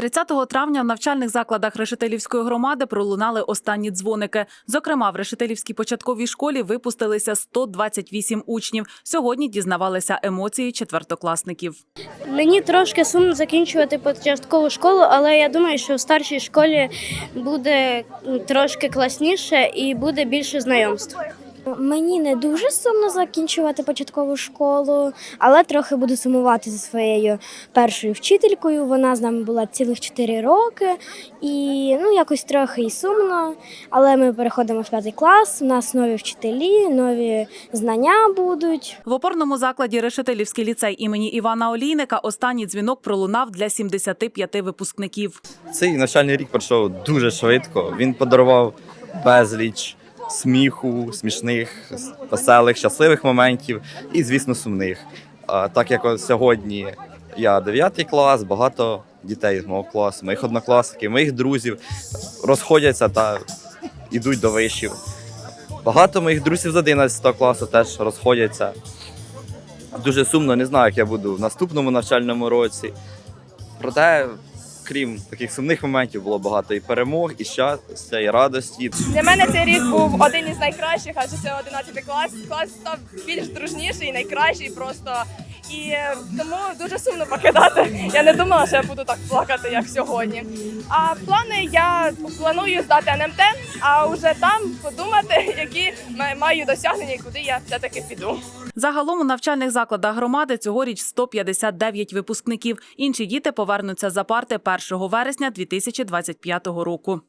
30 травня в навчальних закладах Решетилівської громади пролунали останні дзвоники. Зокрема, в Решетилівській початковій школі випустилися 128 учнів. Сьогодні дізнавалися емоції четвертокласників. Мені трошки сумно закінчувати початкову школу, але я думаю, що в старшій школі буде трошки класніше і буде більше знайомств. Мені не дуже сумно закінчувати початкову школу, але трохи буду сумувати за своєю першою вчителькою. Вона з нами була цілих 4 роки, і ну якось трохи і сумно. Але ми переходимо в п'ятий клас. У нас нові вчителі, нові знання будуть. В опорному закладі Решетилівський ліцей імені Івана Олійника останній дзвінок пролунав для 75 випускників. Цей навчальний рік пройшов дуже швидко. Він подарував безліч сміху, смішних, веселих, щасливих моментів і, звісно, сумних. Так як сьогодні я 9 клас, багато дітей з мого класу, моїх однокласників, моїх друзів розходяться та йдуть до вишів. Багато моїх друзів з 11 класу теж розходяться. Дуже сумно, не знаю, як я буду в наступному навчальному році. Проте, крім таких сумних моментів, було багато і перемог, і щастя, і радості. Для мене цей рік був один із найкращих, адже це 11 клас. Клас став більш дружніший найкращий просто. І е, тому дуже сумно покидати. Я не думала, що я буду так плакати, як сьогодні. А плани я планую здати НМТ, а вже там подумати, які маю досягнення і куди я все-таки піду. Загалом у навчальних закладах громади цьогоріч 159 випускників. Інші діти повернуться за парти 1 вересня 2025 року.